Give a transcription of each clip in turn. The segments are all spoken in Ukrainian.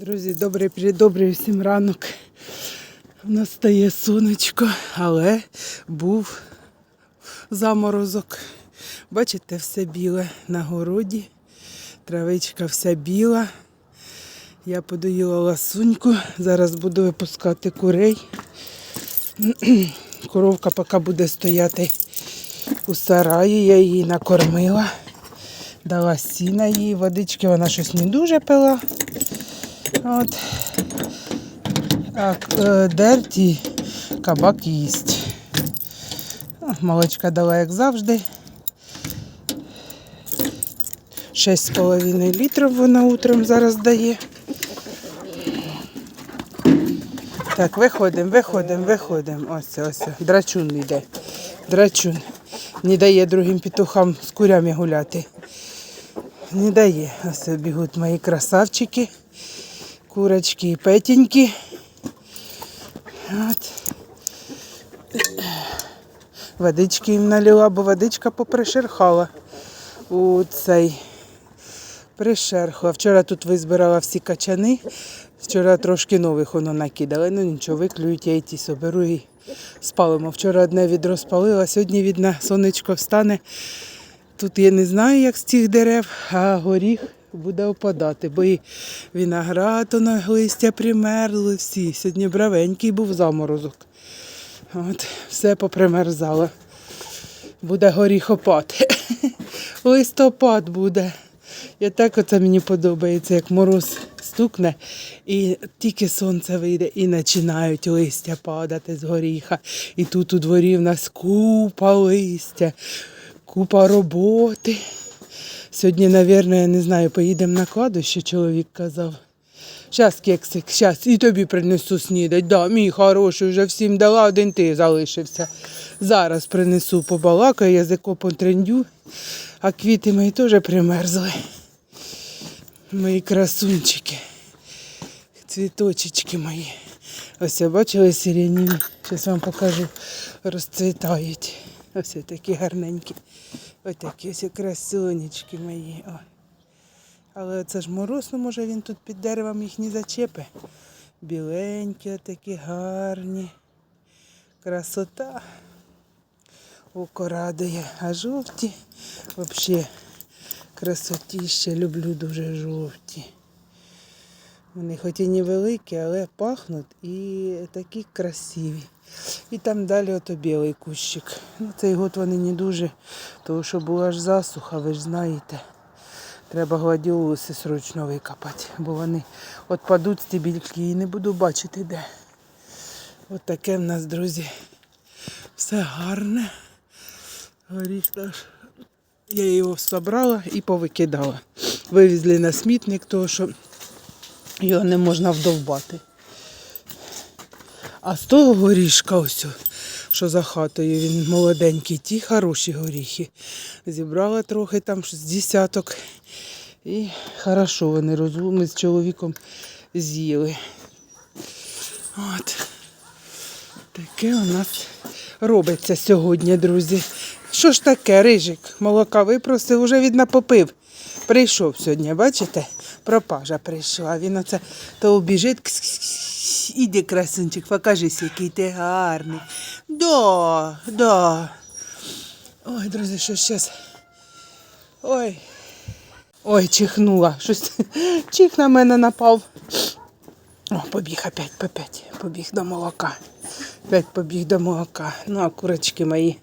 Друзі, добрий привіт, всім ранок. У нас стає сонечко, але був заморозок. Бачите, все біле на городі. Травичка вся біла. Я подоїла ласуньку. Зараз буду випускати курей. Коровка поки буде стояти у сараї, я її накормила. Дала сіна їй, водички вона щось не дуже пила. От. А е, дерті кабак їсть. Молочка дала, як завжди. 6,5 літрів вона утром зараз дає. Так, виходимо, виходимо, виходимо. Ось, ось. Драчун йде. Драчун. Не дає другим петухам з курями гуляти. Не дає. Ось бігуть мої красавчики. Курочки і петеньки. От. Водички їм налила, бо водичка попришерхала у цей пришерхла. Вчора тут визбирала всі качани. Вчора трошки нових воно накидали. Ну нічого, виклюють, я і ті соберу і спалимо. Вчора одне відро спалила, сьогодні видно, сонечко встане. Тут я не знаю, як з цих дерев, а горіх буде опадати, бо і виноград, воно листя примерзли всі. Сьогодні бравенький був заморозок. От, все попримерзало. Буде горіхопад. Листопад буде. І так оце мені подобається, як мороз стукне, і тільки сонце вийде, і починають листя падати з горіха. І тут у дворі в нас купа листя, купа роботи. Сьогодні, мабуть, я не знаю, поїдемо на кладовище, чоловік казав. Щас, кексик, щас, і тобі принесу снідать. Да, мій хороший, вже всім дала, один ти залишився. Зараз принесу побалакаю, язико потрендю, а квіти мої теж примерзли. Мої красунчики, цвіточечки мої. Ось бачили сиреніві, зараз вам покажу, розцвітають. Ось такі гарненькі. Ось такі ось красунечки мої. О. Але це ж мороз, ну може він тут під деревом їх не зачепи. Біленькі, такі гарні. Красота. Око радує. А жовті взагалі красотіще. Люблю дуже жовті. Вони хоч і невеликі, але пахнуть і такі красиві. І там далі ото білий кущик. Ну, цей год вони не дуже, тому що була ж засуха, ви ж знаєте. Треба гладіолуси срочно викопати, бо вони отпадуть стебільки і не буду бачити де. От таке в нас, друзі. Все гарне. Горіх наш. Я його собрала і повикидала. Вивезли на смітник, тому що його не можна вдовбати. А з того горішка ось, що за хатою, він молоденький, ті хороші горіхи. Зібрала трохи там з десяток. І хорошо вони розумні, з чоловіком з'їли. От. Таке у нас робиться сьогодні, друзі. Що ж таке, рижик? Молока випросив, уже видно попив. Прийшов сьогодні, бачите? Пропажа прийшла. Він оце то убіжить. кс-кс-кс. Іди, красунчик, покажись, який ти гарний. Да, да. Ой, друзі, що зараз. Ой. Ой, чихнула. Щось чих на мене напав. О, побіг опять, опять. Побіг до молока. Опять побіг до молока. Ну, а курочки мої.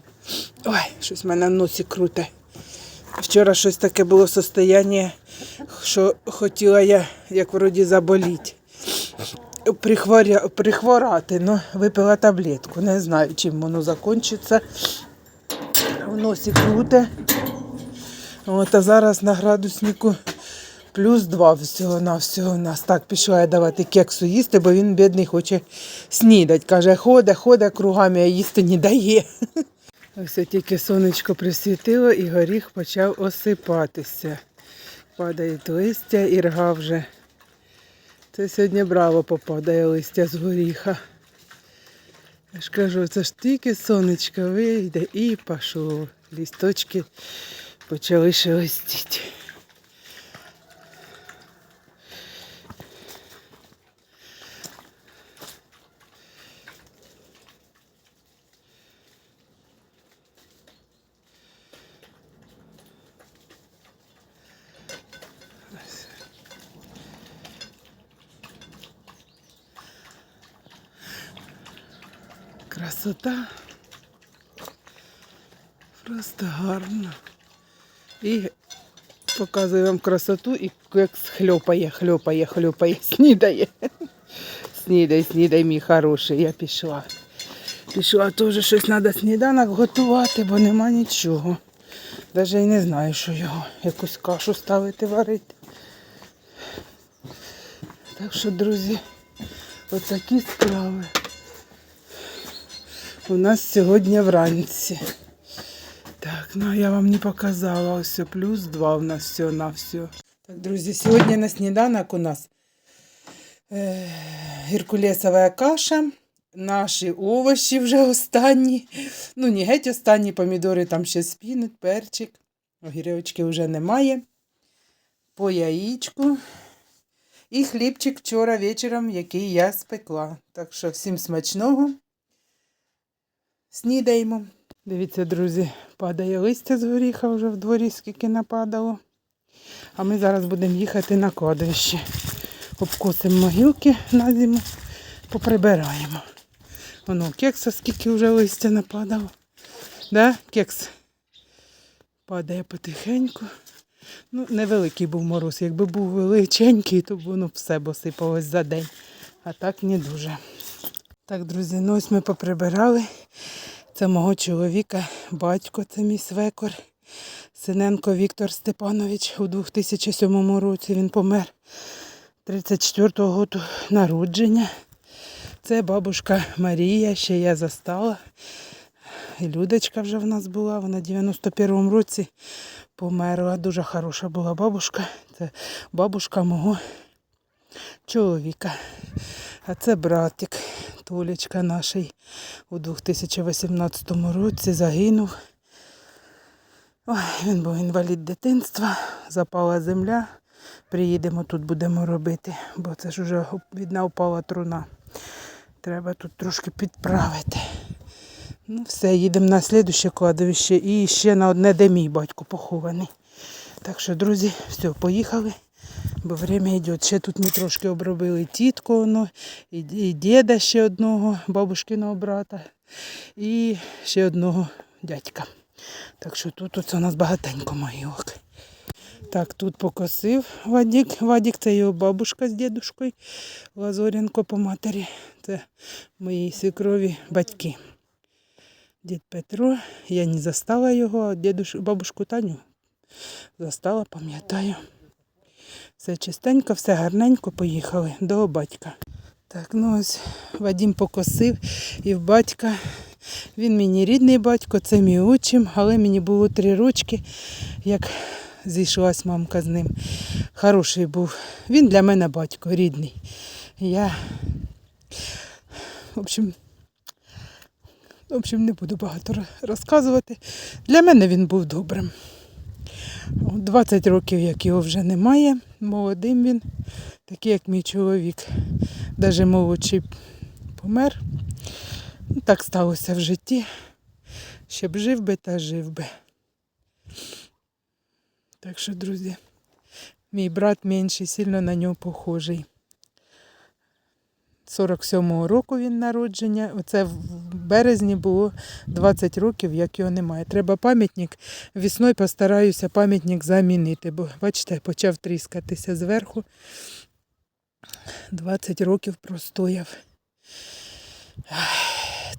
Ой, щось в мене в носі круте. Вчора щось таке було состояння, що хотіла я, як вроді, заболіти. Прихворя... Прихворати, ну, випила таблетку. Не знаю, чим воно закінчиться. В носі круте. От, а зараз на градуснику плюс два всього на всього у нас. Так, пішла я давати кексу їсти, бо він бідний хоче снідати. Каже, ходе, ходе кругами, а їсти не дає. Ось тільки сонечко присвітило і горіх почав осипатися. Падають листя і рга вже. Це сьогодні браво попадає листя з горіха. Я ж кажу, це ж тільки сонечко вийде і пішло. Лісточки почали шелестіти. Красота. Просто гарно. І показую вам красоту і кекс хльопає, хльопає, хльопає, снідає. Снідай, снідай, мій хороший, я пішла. Пішла теж щось треба сніданок готувати, бо нема нічого. Навіть і не знаю, що його. Якусь кашу ставити варити. Так що, друзі, отакі справи. У нас сьогодні вранці. Так, ну я вам не показала. Ось плюс два у нас все на все. Так, друзі, сьогодні на сніданок у нас е, геркулесова каша. Наші овочі вже останні. Ну, не геть останні помідори там ще спінуть, перчик. Огірочки вже немає. По яєчку. І хлібчик вчора вечором, який я спекла. Так що всім смачного. Снідаємо. Дивіться, друзі, падає листя з горіха вже в дворі, скільки нападало. А ми зараз будемо їхати на кладовище. Обкосимо могилки на зиму, поприбираємо. Воно кекса, скільки вже листя нападало. Да, кекс? Падає потихеньку. Ну, невеликий був мороз. Якби був величенький, то б воно все б осипалось за день. А так не дуже. Так, друзі, ну ось ми поприбирали. Це мого чоловіка, батько, це мій свекор. Синенко Віктор Степанович у 2007 році він помер 34-го року народження. Це бабушка Марія, ще я застала. І Людочка вже в нас була, вона в 91-му році померла. Дуже хороша була бабушка. Це бабушка мого чоловіка. А це братик Толічка наш у 2018 році загинув. Ой, він був інвалід дитинства, запала земля. Приїдемо тут будемо робити, бо це ж вже відна впала труна. Треба тут трошки підправити. Ну, все, їдемо на слідуще кладовище і ще на одне, де мій батько похований. Так що, друзі, все, поїхали, бо время йде. Ще тут ми трошки обробили тітку, воно, і, і діда ще одного, бабушкиного брата, і ще одного дядька. Так що тут у нас багатенько могилок. Так, тут покосив Вадік. Вадік це його бабушка з дідушкою. Лазоренко по матері. Це моїй свекрові батьки. Дід Петро, я не застала його, а бабушку Таню застала, пам'ятаю. Все чистенько, все гарненько, поїхали до батька. Так, ну ось Вадім покосив і в батька. Він мені рідний батько, це мій учим, але мені було три рочки, як зійшлась мамка з ним. Хороший був. Він для мене батько рідний. Я, в общем, в общем, не буду багато розказувати. Для мене він був добрим. 20 років, як його вже немає. Молодим він, такий, як мій чоловік. Навіть молодший помер. Ну, Так сталося в житті. Щоб жив би та жив би. Так що, друзі, мій брат менший, сильно на нього похожий. 47-го року він народження. Оце в березні було 20 років, як його немає. Треба пам'ятник. Весною постараюся пам'ятник замінити, бо, бачите, почав тріскатися зверху. 20 років простояв.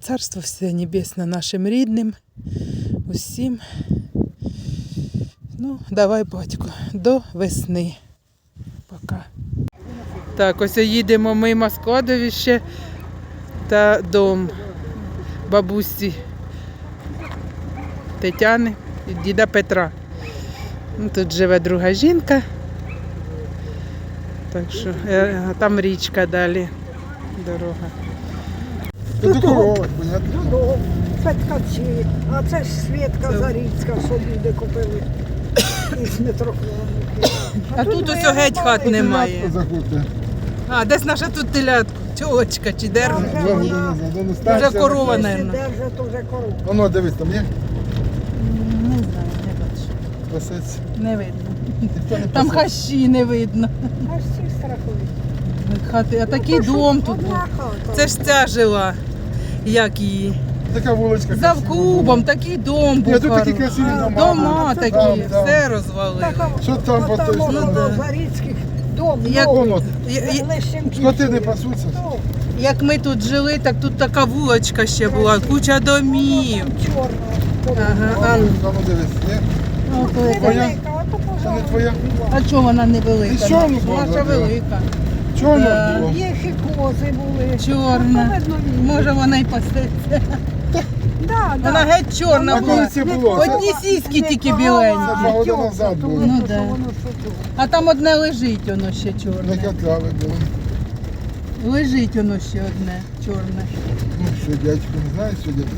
Царство все небесне нашим рідним, усім. Ну, давай, батько, до весни. Пока. Так, ось їдемо мимо складовища та дом бабусі Тетяни і діда Петра. Ну, Тут живе друга жінка. Так що е, а там річка далі. Дорога. Тут коровок, понятно? Це ткачі, а це ж Свідка Заріцька, що люди купили із Митрофановки. А тут ось геть хат немає. Заходьте. А, десь наша тут телятка, тьолочка чи дерево. Вже Два години назад. Воно Вже старше. корова, то вже корова. Воно, дивись, там є? Не знаю, не бачу. Пасець. Не видно. Ніхто не Там хащі не видно. Аж всі страхують. Хати, а такий Ну, що, дом тут одна хата. Це ж ця жила. Як її? Така вуличка. За клубом, такий дом Ні, був. тут такі красиві дома. Дома такі, там. все розвалили. Що там по той Там стороні? воно Зарицьких дом. Як-. Воно, Я- я- скотини пасуться. Як ми тут жили, так тут така вулочка ще була, куча домів. там. Ага, а, Там ну, дивись, ні? ну, то Це не твоя? а чого вона не велика? І що воно було Наша зробила? велика. Чорно Да. було. Є хікози були. Чорна. Може вона й пасеться. Да, да. Вона геть чорна А коли була. це було? Одні сіськи тільки Це два роки назад було. Ну, да. А там одне лежить воно ще Не чорне. катали було. Лежить воно ще одне чорне. Ну, що, дядько, не знаєш, що дядько?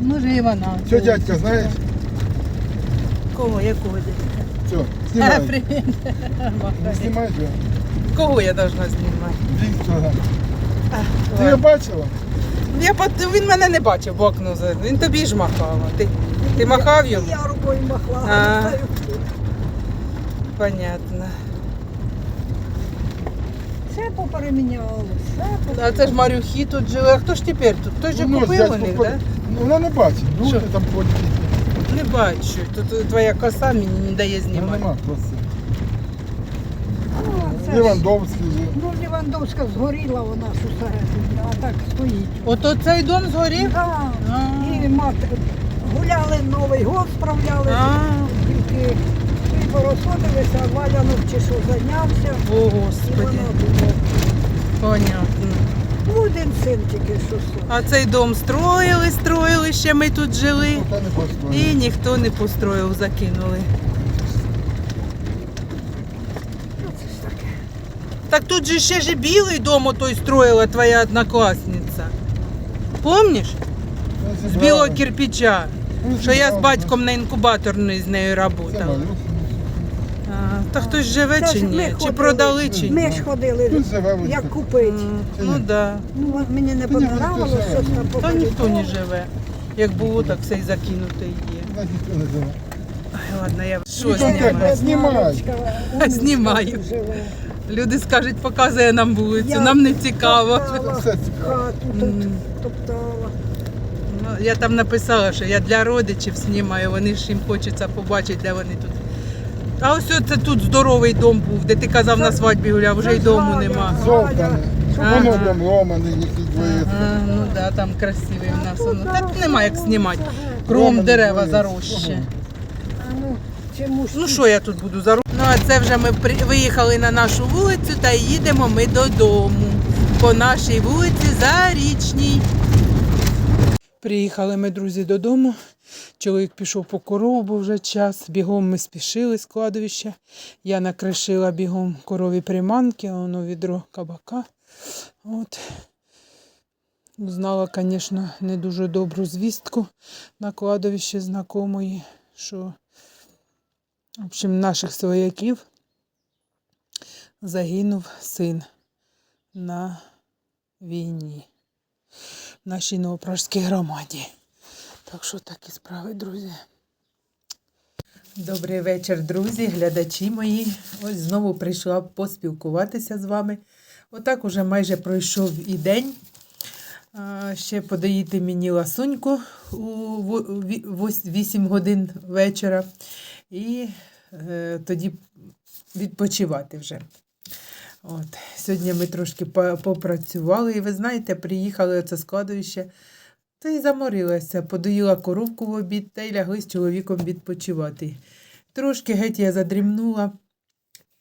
Може і вона. Що, дядька, знаєш? Кого? Якого дядька? Все, знімай. привіт. Не знімай. Кого я должна знімати? Віктора. Ти його бачила? Я пот- він мене не бачив в окно. за- Він тобі ж махав. а Ти, ти махав йому? Я рукою махала. А. не знаю. Понятно. Все попереміняло, все А це ж Марюхи тут жили. А хто ж тепер тут? Хтось же Ну, купив дядько у них, так? Ну, Вона не бачить. Люди Що? там ходять. Не бачу. Тут твоя коса мені не дає Ну, знімати. нема просто. Ну. Ну, Лівандовська згоріла вона ж усередині, а так стоїть. Ото цей дом згорів? Да. І мати гуляли Новий год, справляли, тільки і порозходилися, а Валянов чи що зайнявся. О, І Господи, понятно. Ну, один син тільки що. А цей дом строїли, строїли, ще ми тут жили. І ніхто не построїв, закинули. Ну, це ж таке. Так тут же ще ж і білий дом отой строїла твоя однокласниця. Помніш? З білого кирпича. Що я з батьком на інкубаторній з нею працювала. Та хтось живе чи ні? Чи ходили. продали чи ні? Ми ж ходили, як купити. Ну так. Да. Ну, мені не понравилось, ніхто там Та ніхто не живе. Як було, так все й закинуте є. Ладно, я що Ну, знімаю? Знімаю. Люди скажуть, показує нам вулицю, Я нам не цікаво. Топтала Хату тут топтала. Ну, я там написала, що я для родичів знімаю, вони ж їм хочеться побачити, де вони тут. А ось це тут здоровий дом був, де ти казав на свадьбі гуляв, вже й дому нема. Зовтане. Воно там двоє. Ну так, да, там красивий в нас. воно. Так Тут нема як знімати. геть. Кругом Ломаний дерева зарощі. Ну, Ну що я тут буду за Ну а це вже ми виїхали на нашу вулицю та їдемо ми додому. По нашій вулиці Зарічній. Приїхали ми, друзі, додому. Чоловік пішов по корову, бо вже час. Бігом ми спішили з кладовища. Я накришила бігом корові приманки, воно відро кабака. От. Узнала, звісно, не дуже добру звістку на кладовищі знакомої, що в общем, наших свояків загинув син на війні в нашій Новопражській громаді. Так що такі справи, друзі. Добрий вечір, друзі, глядачі мої. Ось знову прийшла поспілкуватися з вами. Отак уже майже пройшов і день. Ще подоїти мені ласуньку у 8 годин вечора. І тоді відпочивати вже. От. Сьогодні ми трошки попрацювали, і ви знаєте, приїхали оце складовище, та й заморилася. Подоїла коровку в обід та й лягли з чоловіком відпочивати. Трошки геть я задрімнула,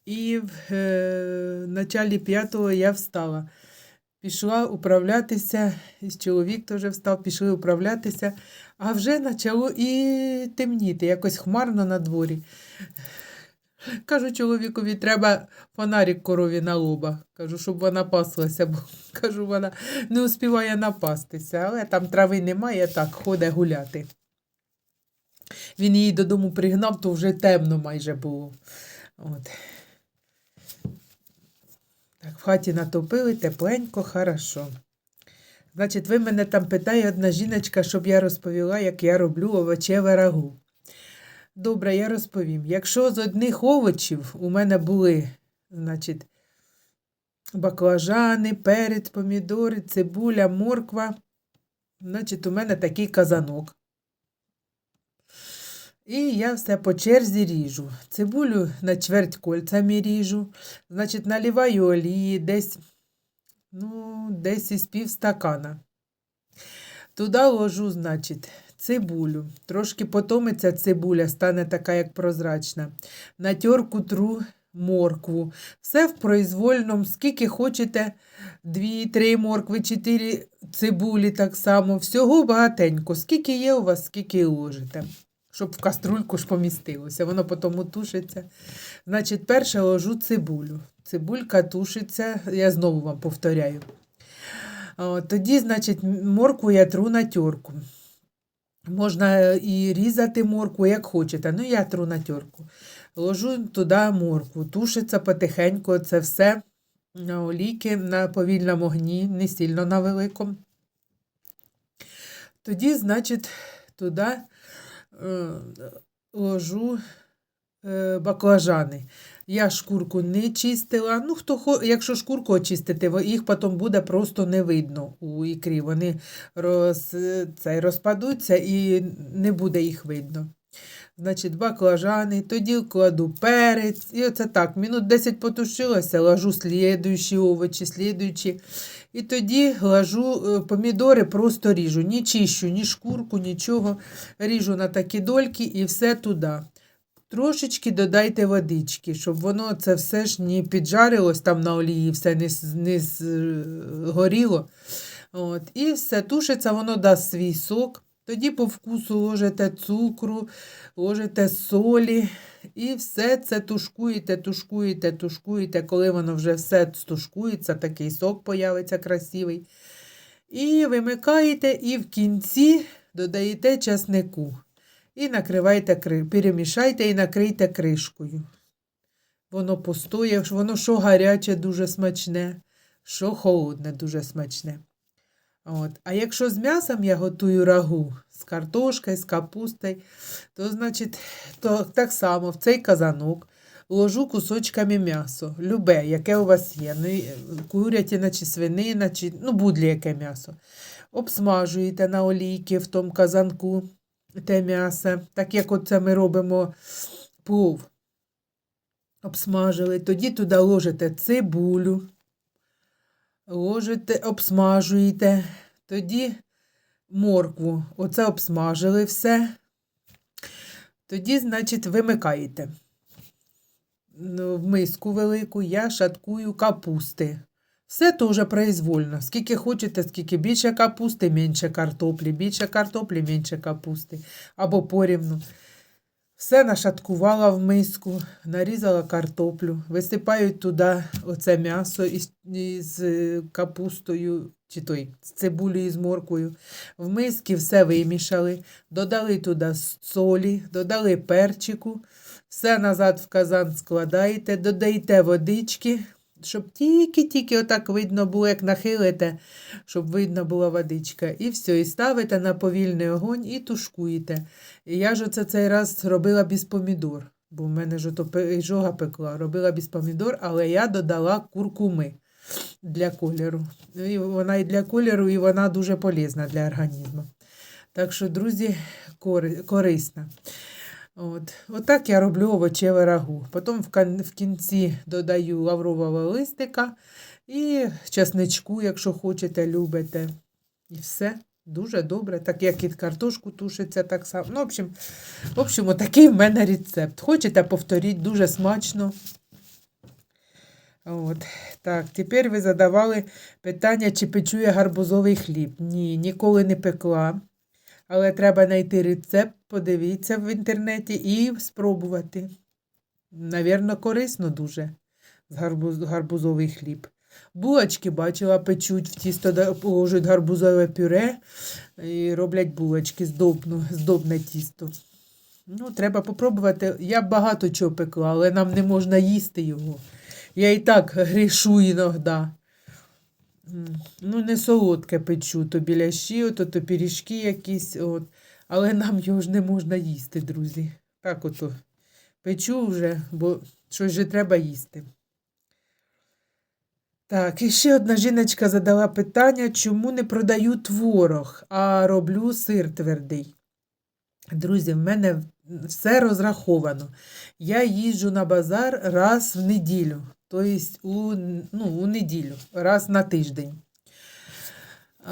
і в е, началі п'ятого я встала. Пішла управлятися, і чоловік теж встав, пішли управлятися, а вже почало і темніти, якось хмарно на дворі. Кажу чоловікові, треба фонарик корові на лоба. Кажу, щоб вона паслася, бо кажу, вона не успіває напастися, але там трави немає, так, ходить гуляти. Він її додому пригнав, то вже темно майже було. От. В хаті натопили, тепленько, хорошо. Значить, ви мене там питає одна жіночка, щоб я розповіла, як я роблю овочеве рагу. Добре, я розповім. Якщо з одних овочів у мене були, значить, баклажани, перець, помідори, цибуля, морква, Значить, у мене такий казанок. І я все по черзі ріжу. Цибулю на чверть кольцями ріжу. Значить, наливаю олії десь, ну, десь із пів стакана. Туди ложу, значить, цибулю. Трошки потомиться цибуля, стане така, як прозрачна. На терку тру моркву. Все в произвольному, скільки хочете, дві, три моркви, чотири цибулі так само. Всього багатенько. Скільки є у вас, скільки ложите. Щоб в каструльку ж помістилося. Воно потім тушиться. Значить, перше ложу цибулю. Цибулька тушиться, я знову вам повторяю. Тоді, значить, моркву я тру на терку. Можна і різати моркву, як хочете. Ну, я тру на терку. Ложу туди моркву, тушиться потихеньку це все на олійки на повільному огні, не сильно на великому. Тоді, значить, туди е, ложу е, баклажани. Я шкурку не чистила. Ну, хто. Якщо шкурку очистити, їх потім буде просто не видно у ікрі. Вони роз... це, розпадуться і не буде їх видно. Значить, баклажани, тоді кладу перець. І оце так, минут 10 потушилося, ложу слідуючі овочі, слідуючі. І тоді ложу е, помідори, просто ріжу. Ні чищу, ні шкурку, нічого. Ріжу на такі дольки і все туди. Трошечки додайте водички, щоб воно це все ж не піджарилось там на олії, все не, не згоріло. От. І все тушиться, воно дасть свій сок. Тоді по вкусу ложите цукру, ложите солі і все це тушкуєте, тушкуєте, тушкуєте. Коли воно вже все стушкується, такий сок появиться красивий. І вимикаєте, і в кінці додаєте часнику. І накривайте, кри- перемішайте і накрийте кришкою. Воно постоє, воно що гаряче, дуже смачне, що холодне, дуже смачне. От. А якщо з м'ясом я готую рагу, з картошкою, з капустою, то, значить, то так само в цей казанок ложу кусочками м'ясо, любе, яке у вас є, не, курятина чи свинина, чи ну, будь яке м'ясо. Обсмажуєте на олійки в тому казанку те м'ясо, так як оце ми робимо плов. Обсмажили, тоді туди ложите цибулю, ложите, обсмажуєте, тоді моркву. Оце обсмажили все. Тоді, значить, вимикаєте. Ну, В миску велику я шаткую капусти. Все теж произвольно. Скільки хочете, скільки більше капусти, менше картоплі, більше картоплі, менше капусти. Або порівну. Все нашаткувала в миску, нарізала картоплю, висипаю туди оце м'ясо із, із е, капустою, чи той, з цибулею, з моркою. В миски все вимішали, додали туди солі, додали перчику, все назад в казан складаєте, додаєте водички, щоб тільки-тільки отак видно було, як нахилите, щоб видно була водичка. І все, і ставите на повільний огонь і тушкуєте. І я ж оце цей раз робила без помідор, бо в мене ж пе- жога пекла, робила без помідор, але я додала куркуми для кольору. І вона і для кольору, і вона дуже полезна для організму. Так що, друзі, кори- корисна. От. Отак я роблю овочеве рагу. Потім в, кінці додаю лаврового листика і часничку, якщо хочете, любите. І все. Дуже добре, так як і картошку тушиться так само. Ну, в общем, в общем, отакий в мене рецепт. Хочете, повторіть, дуже смачно. От. Так, тепер ви задавали питання, чи печу я гарбузовий хліб. Ні, ніколи не пекла. Але треба знайти рецепт, подивіться в інтернеті і спробувати. Навірно, корисно дуже з гарбуз, гарбузовий хліб. Булочки бачила, печуть в тісто, положать гарбузове пюре і роблять булочки, здобну, здобне тісто. Ну, треба попробувати. Я багато чого пекла, але нам не можна їсти його. Я і так грішу іноді. Ну, не солодке печу, то біляші, ото, то пиріжки якісь, от. але нам його ж не можна їсти, друзі. Так ото печу вже, бо щось же треба їсти. Так, і ще одна жіночка задала питання, чому не продаю творог, а роблю сир твердий. Друзі, в мене все розраховано. Я їжджу на базар раз в неділю, тобто у, ну, у неділю, раз на тиждень.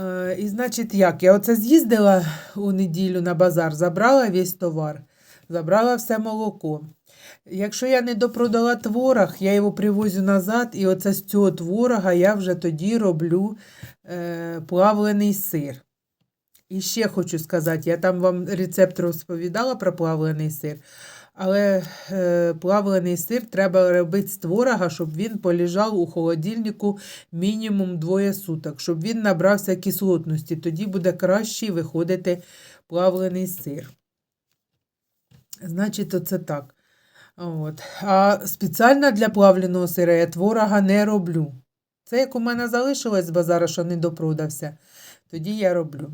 Е, і значить, як? Я оце з'їздила у неділю на базар, забрала весь товар, забрала все молоко. Якщо я не допродала творог, я його привозю назад, і оце з цього творога я вже тоді роблю е, плавлений сир. І ще хочу сказати, я там вам рецепт розповідала про плавлений сир, але е, плавлений сир треба робити з творога, щоб він полежав у холодильнику мінімум двоє суток, щоб він набрався кислотності. Тоді буде краще виходити плавлений сир. Значить, оце так. От. А спеціально для плавленого сира я творога не роблю. Це як у мене залишилось з базара, що не допродався, тоді я роблю.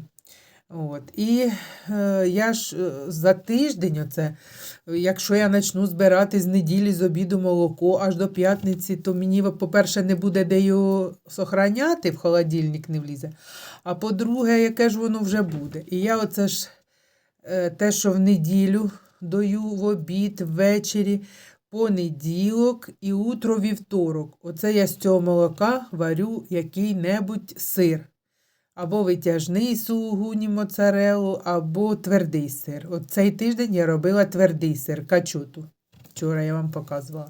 От. І е, я ж е, за тиждень, оце, якщо я почну збирати з неділі з обіду молоко аж до п'ятниці, то мені, по-перше, не буде де його сохраняти, в холодильник не влізе. А по-друге, яке ж воно вже буде. І я оце ж е, те, що в неділю даю в обід, ввечері, понеділок і утро вівторок. Оце я з цього молока варю який-небудь сир. Або витяжний сугуні моцарелу, або твердий сир. От цей тиждень я робила твердий сир, качоту. Вчора я вам показувала.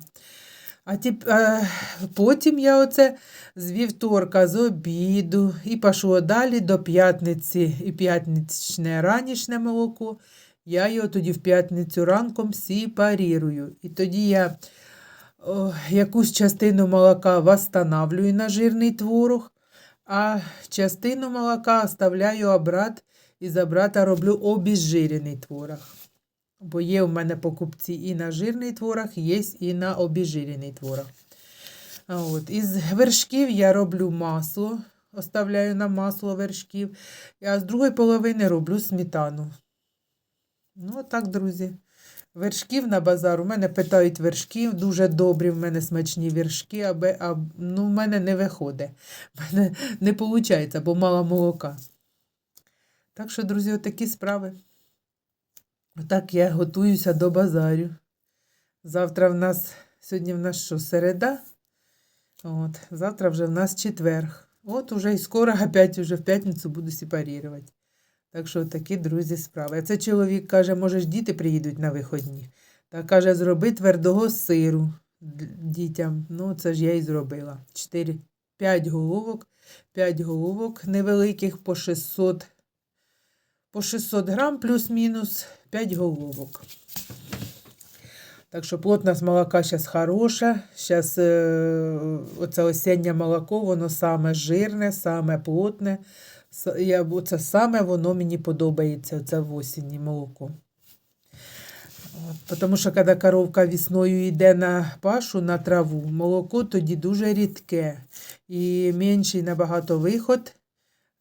А тіп, е, потім я оце з вівторка, з обіду і пішло далі до п'ятниці і п'ятничне ранішне молоко. Я його тоді в п'ятницю ранком сепарірую. І тоді я о, якусь частину молока восстанавлюю на жирний творог, а частину молока оставляю обрат і з обрата роблю обезжирений творог. Бо є у мене покупці і на жирний творог, є і на обезжирений творог. От. Із вершків я роблю масло, оставляю на масло вершків, а з другої половини роблю сметану. Ну, так, друзі. Вершків на базар. У мене питають вершків, дуже добрі, в мене смачні вершки, аби, а, ну, в мене не виходить. В мене не виходить, бо мало молока. Так що, друзі, отакі справи. Отак я готуюся до базарю. Завтра в нас, сьогодні в нас що, середа? От, завтра вже в нас четверг. От уже і скоро опять уже в п'ятницю буду сепарувати. Так що такі, друзі, справи. Це чоловік каже, може ж діти приїдуть на виходні. Та каже, зроби твердого сиру дітям. Ну, це ж я і зробила. 4, 5 головок, 5 головок невеликих по 600, по 600 грам плюс-мінус 5 головок. Так що плотність молока зараз хороша. Зараз е, оце осіннє молоко, воно саме жирне, саме плотне. Я, це саме воно мені подобається, це в осінні молоко. От, тому що коли коровка весною йде на пашу, на траву, молоко тоді дуже рідке і менший набагато виход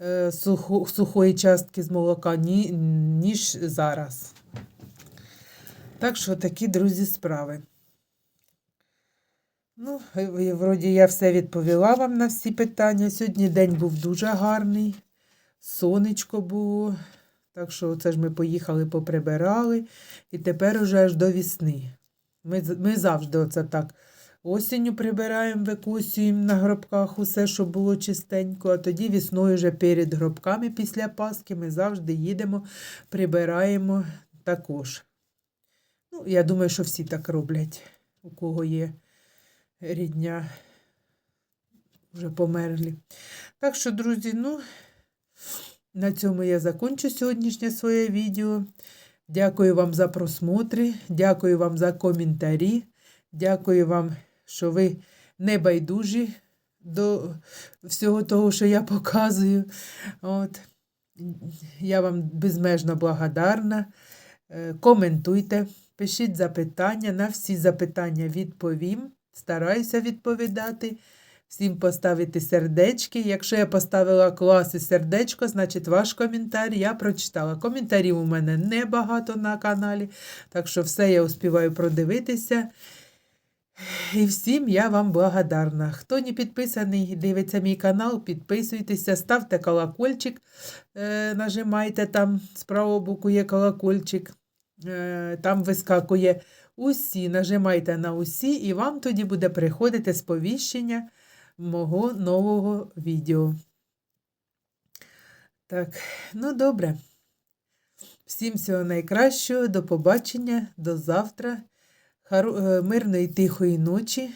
е, сухо, сухої частки з молока, ні, ніж зараз. Так що такі, друзі, справи. Ну, вроді я все відповіла вам на всі питання. Сьогодні день був дуже гарний, сонечко було. Так що це ж ми поїхали, поприбирали, і тепер уже аж до весни. Ми, ми завжди оце так осінню прибираємо, викусюємо на гробках усе, щоб було чистенько, а тоді весною вже перед гробками після Пасхи ми завжди їдемо, прибираємо також. Ну, я думаю, що всі так роблять, у кого є рідня вже померлі. Так що, друзі, ну, на цьому я закончу сьогоднішнє своє відео. Дякую вам за просмотри, дякую вам за коментарі, дякую вам, що ви не байдужі до всього того, що я показую. От. Я вам безмежно благодарна. Е, Коментуйте, пишіть запитання. На всі запитання відповім. Стараюся відповідати. Всім поставити сердечки. Якщо я поставила клас і сердечко, значить ваш коментар я прочитала. Коментарів у мене небагато на каналі, так що все я успіваю продивитися. І всім я вам благодарна. Хто не підписаний, дивиться мій канал, підписуйтеся, ставте колокольчик, е, нажимайте там з правого боку є колокольчик, е, там вискакує усі, нажимайте на усі, і вам тоді буде приходити сповіщення мого нового відео. Так, ну добре. Всім всього найкращого, до побачення, до завтра. Е, Мирної тихої ночі.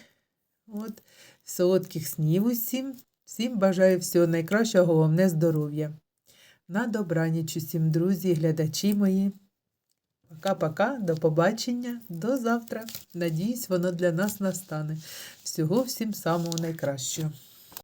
От. Солодких снів усім. Всім бажаю всього найкращого, головне здоров'я. На добраніч усім, друзі, глядачі мої. Пока-пока, до побачення, до завтра. Надіюсь, воно для нас настане. Всього всім самого найкращого.